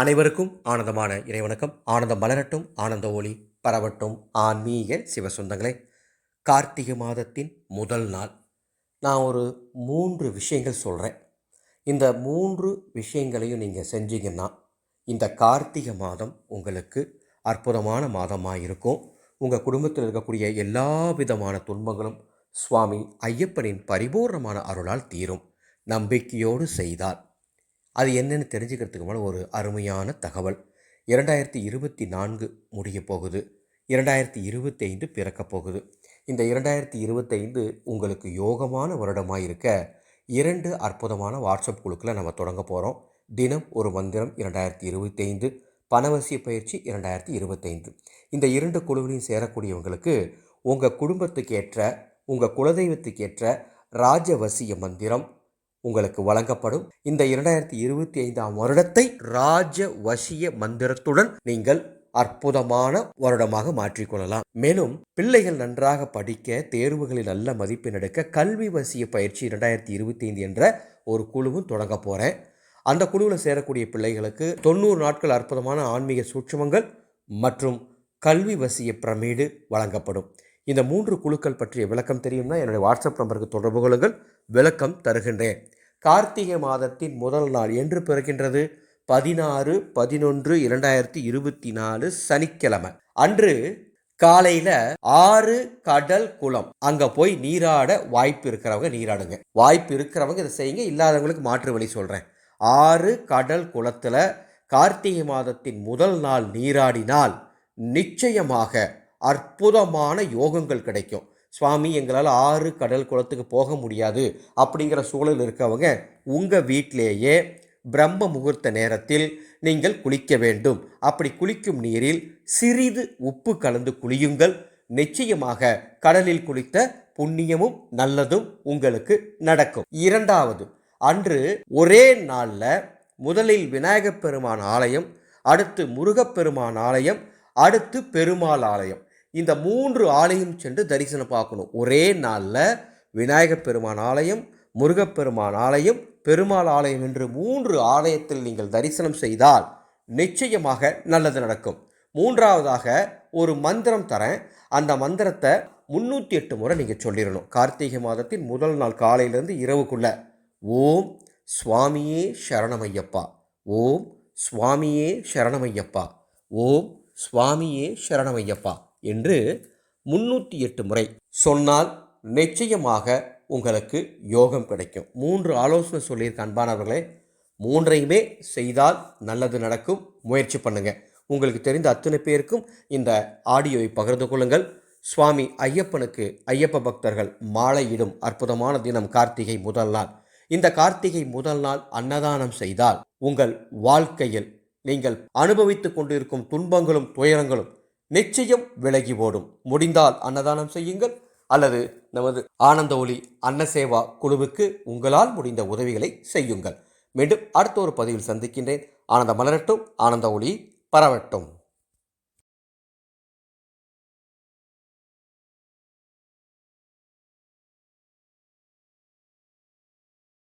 அனைவருக்கும் ஆனந்தமான இறைவணக்கம். ஆனந்தம் மலரட்டும் ஆனந்த ஒளி பரவட்டும். ஆன்மீக சிவசுந்தங்களே கார்த்திகை மாதத்தின் முதல் நாள். நான் ஒரு மூன்று விஷயங்கள் சொல்கிறேன் இந்த மூன்று விஷயங்களையும் நீங்கள் செஞ்சீங்கன்னா இந்த கார்த்திகை மாதம் உங்களுக்கு அற்புதமான மாதமாக இருக்கும். உங்கள் குடும்பத்தில் இருக்கக்கூடிய எல்லா விதமான துன்பங்களும் சுவாமி ஐயப்பனின் பரிபூர்ணமான அருளால் தீரும். நம்பிக்கையோடு செய்தால் அது என்னன்னு தெரிஞ்சுக்கிறதுக்கு மேலே ஒரு அருமையான தகவல். இரண்டாயிரத்தி இருபத்தி நான்கு முடிய போகுது. இரண்டாயிரத்தி இருபத்தி ஐந்து பிறக்கப் போகுது. இந்த இரண்டாயிரத்தி இருபத்தைந்து உங்களுக்கு யோகமான வருடமாக இருக்க இரண்டு அற்புதமான வாட்ஸ்அப் குழுக்களை நம்ம தொடங்க போகிறோம் தினம் ஒரு மந்திரம் இரண்டாயிரத்தி இருபத்தைந்து பணவசிய பயிற்சி இரண்டாயிரத்தி இருபத்தைந்து. இந்த இரண்டு குழுவிலையும் சேரக்கூடியவங்களுக்கு உங்கள் குடும்பத்துக்கு ஏற்ற உங்கள் குலதெய்வத்துக்கு ஏற்ற ராஜவசிய மந்திரம் உங்களுக்கு வழங்கப்படும். இந்த இரண்டாயிரத்தி இருபத்தி ஐந்தாம் வருடத்தை ராஜ வசிய மந்திரத்துடன் நீங்கள் அற்புதமான வருடமாக மாற்றிக்கொள்ளலாம். மேலும் பிள்ளைகள் நன்றாக படிக்க தேர்வுகளில் நல்ல மதிப்பெண் எடுக்க கல்வி வசிய பயிற்சி இரண்டாயிரத்தி இருபத்தி ஐந்து என்ற ஒரு குழுவும் தொடங்க போகிறேன் அந்த குழுவில் சேரக்கூடிய பிள்ளைகளுக்கு தொண்ணூறு நாட்கள் அற்புதமான ஆன்மீக சூட்சமங்கள் மற்றும் கல்வி வசிய பிரமீடு வழங்கப்படும். இந்த மூன்று குழுக்கள் பற்றிய விளக்கம் தெரியும்னா என்னுடைய வாட்ஸ்அப் நம்பருக்கு தொடர்பு கொள்ளுங்கள். விளக்கம் தருகின்றேன். கார்த்திகை மாதத்தின் முதல் நாள் என்று பிறக்கின்றது. பதினாறு பதினொன்று இரண்டாயிரத்தி இருபத்தி நாலு சனிக்கிழமை. அன்று காலையில ஆறு கடல் குளம். அங்க போய் நீராட வாய்ப்பு இருக்கிறவங்க நீராடுங்க. வாய்ப்பு இருக்கிறவங்க இதை செய்யுங்க. இல்லாதவங்களுக்கு மாற்று வழி சொல்றேன். ஆறு கடல் குளத்துல கார்த்திகை மாதத்தின் முதல் நாள் நீராடினால் நிச்சயமாக அற்புதமான யோகங்கள் கிடைக்கும். சுவாமி எங்களால் ஆறு கடல் குளத்துக்கு போக முடியாது அப்படிங்கிற சூழல் இருக்கவங்க உங்கள் வீட்டிலேயே பிரம்ம முகூர்த்த நேரத்தில் நீங்கள் குளிக்க வேண்டும். அப்படி குளிக்கும் நீரில் சிறிது உப்பு கலந்து குளியுங்கள். நிச்சயமாக கடலில் குளித்த புண்ணியமும் நல்லதும் உங்களுக்கு நடக்கும். இரண்டாவது அன்று ஒரே நாளில் முதலில் விநாயகப் பெருமான் ஆலயம் அடுத்து முருகப்பெருமான் ஆலயம் அடுத்து பெருமாள் ஆலயம். இந்த மூன்று ஆலயம் சென்று தரிசனம் பார்க்கணும். ஒரே நாளில் விநாயகப் பெருமான் ஆலயம் முருகப்பெருமான் ஆலயம் பெருமாள் ஆலயம் என்று மூன்று ஆலயத்தில் நீங்கள் தரிசனம் செய்தால் நிச்சயமாக நல்லது நடக்கும். மூன்றாவதாக ஒரு மந்திரம் தரேன். அந்த மந்திரத்தை முன்னூற்றி எட்டு முறை நீங்கள் சொல்லிடணும் கார்த்திகை மாதத்தின் முதல் நாள் காலையிலேருந்து இரவுக்குள்ள. ஓம் சுவாமியே சரணமையப்பா. ஓம் சுவாமியே சரணமையப்பா. ஓம் சுவாமியே சரணமையப்பா. என்று முன்னூற்றி எட்டு முறை சொன்னால் நிச்சயமாக உங்களுக்கு யோகம் கிடைக்கும். மூன்று ஆலோசனை சொல்லியிருக்க அன்பானவர்களே மூன்றையுமே செய்தால் நல்லது நடக்கும். முயற்சி பண்ணுங்கள் உங்களுக்கு தெரிந்த அத்தனை பேருக்கும் இந்த ஆடியோவை பகிர்ந்து கொள்ளுங்கள். சுவாமி ஐயப்பனுக்கு ஐயப்ப பக்தர்கள் மாலையிடும் அற்புதமான தினம் கார்த்திகை முதல் நாள். இந்த கார்த்திகை முதல் நாள் அன்னதானம் செய்தால் உங்கள் வாழ்க்கையில் நீங்கள் அனுபவித்து கொண்டிருக்கும் துன்பங்களும் துயரங்களும் நிச்சயம் விலகி ஓடும். முடிந்தால் அன்னதானம் செய்யுங்கள். அல்லது நமது ஆனந்த ஒளி அன்னசேவா குழுவுக்கு உங்களால் முடிந்த உதவிகளை செய்யுங்கள். மீண்டும் அடுத்த ஒரு பதிவில் சந்திக்கின்றேன். ஆனந்த மலரட்டும் ஆனந்த ஒளி பரவட்டும்.